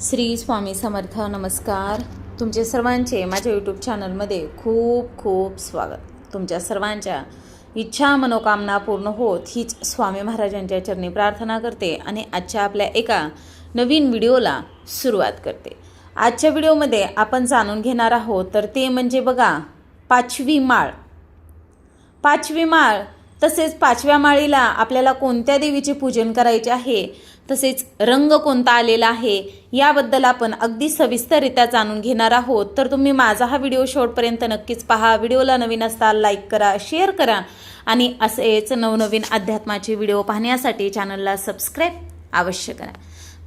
श्री स्वामी समर्थ नमस्कार. तुमचे सर्वांचे माझ्या यूट्यूब चॅनलमध्ये खूप खूप स्वागत. तुमच्या सर्वांच्या इच्छा मनोकामना पूर्ण होत हीच स्वामी महाराजांच्या चरणी प्रार्थना करते आणि आजच्या आपल्या एका नवीन व्हिडिओला सुरुवात करते. आजच्या व्हिडिओमध्ये आपण जाणून घेणार आहोत तर ते म्हणजे बघा पाचवी माळ. पाचवी माळ तसेच पाचव्या माळीला आपल्याला कोणत्या देवीचे पूजन करायचे आहे? तसेच रंग कोणता आलेला आहे याबद्दल आपण अगदी सविस्तररित्या जाणून घेणार आहोत. तर तुम्ही माझा हा व्हिडिओ शेवटपर्यंत नक्कीच पहा. व्हिडिओला नवीन असता लाईक करा शेअर करा आणि असेच नवनवीन अध्यात्माचे व्हिडिओ पाहण्यासाठी चॅनलला सबस्क्राईब अवश्य करा.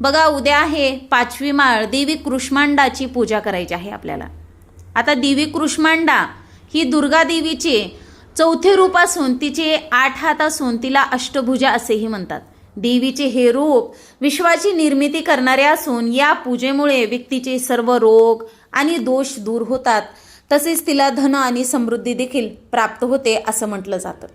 बघा उद्या आहे पाचवी माळ. देवी कृष्मांडाची पूजा करायची आहे आपल्याला. आता देवी कृष्मांडा ही दुर्गा देवीचे चौथे रूप असून तिचे आठ हात असून तिला अष्टभुजा असेही म्हणतात. देवीचे हे रूप विश्वाची निर्मिती करणारे असून या पूजेमुळे व्यक्तीचे सर्व रोग आणि दोष दूर होतात. तसेच तिला धन आणि समृद्धी देखील प्राप्त होते असं म्हटलं जातं.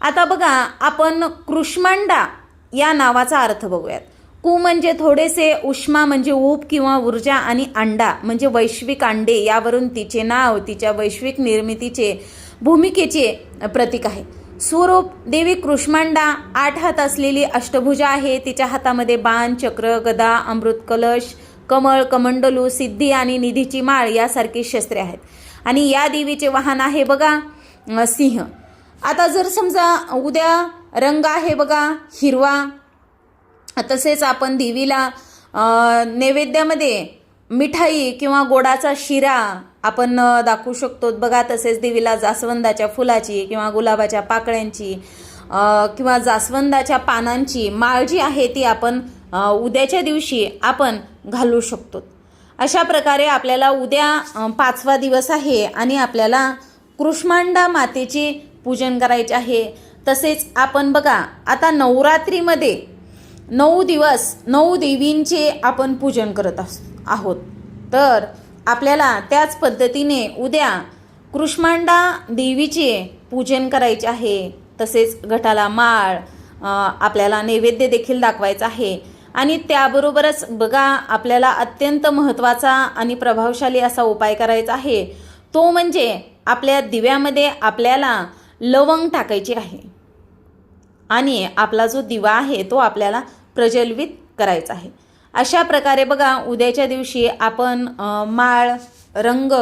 आता बघा आपण कृष्मांडा या नावाचा अर्थ बघूयात. कु म्हणजे थोडेसे उष्मा म्हणजे ऊब किंवा ऊर्जा आणि अंडा म्हणजे वैश्विक अंडे यावरून तिचे नाव तिच्या वैश्विक निर्मितीचे भूमिकेचे प्रतीक आहे. स्वरूप देवी कृष्मांडा आठ हात असलेली अष्टभुजा आहे. तिच्या हातामध्ये बाण चक्र गदा अमृत कलश कमळ कमंडलू सिद्धी आणि निधीची माळ यासारखी शस्त्रे आहेत. आणि या देवीचे वाहन आहे बघा सिंह. आता जर समजा उद्या रंग आहे बघा हिरवा. तसेच आपण देवीला नैवेद्यामध्ये मिठाई किंवा गोडाचा शिरा आपण दाखवू शकतो. बघा तसेच देवीला जास्वंदाच्या फुलाची किंवा गुलाबाच्या पाकळ्यांची किंवा जास्वंदाच्या पानांची माळ जी आहे ती आपण उद्याच्या दिवशी आपण घालू शकतो. अशा प्रकारे आपल्याला उद्या पाचवा दिवस आहे आणि आपल्याला कृष्मांडा मातेची पूजन करायचे आहे. तसेच आपण बघा आता नवरात्रीमध्ये नऊ दिवस नऊ देवींचे आपण पूजन करत अस आहोत. तर आपल्याला त्याच पद्धतीने उद्या कृष्मांडा देवीचे पूजन करायचे आहे तसेच घटाला माळ आपल्याला नैवेद्य देखील दाखवायचं आहे. आणि त्याबरोबरच बघा आपल्याला अत्यंत महत्त्वाचा आणि प्रभावशाली असा उपाय करायचा आहे. तो म्हणजे आपल्या दिव्यामध्ये आपल्याला लवंग टाकायची आहे. आणि आपला जो दिवा आहे तो आपल्याला प्रज्वलित करायचा आहे. अशा प्रकारे बघा उद्याच्या दिवशी आपण माळ रंग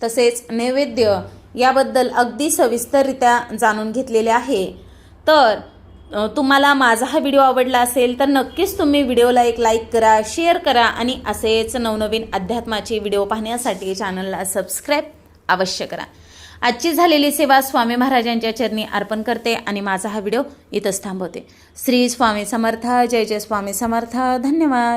तसेच नैवेद्य याबद्दल अगदी सविस्तररित्या जाणून घेतलेले आहे. तर तुम्हाला माझा हा व्हिडिओ आवडला असेल तर नक्कीच तुम्ही व्हिडिओला एक लाईक करा शेअर करा आणि असेच नवनवीन अध्यात्माचे व्हिडिओ पाहण्यासाठी चॅनलला सबस्क्राईब अवश्य करा. आजची झालेली सेवा स्वामी महाराजांच्या चरणी अर्पण करते आणि माझा हा व्हिडिओ इथंच थांबवते. श्री स्वामी समर्थ जय जय स्वामी समर्थ धन्यवाद.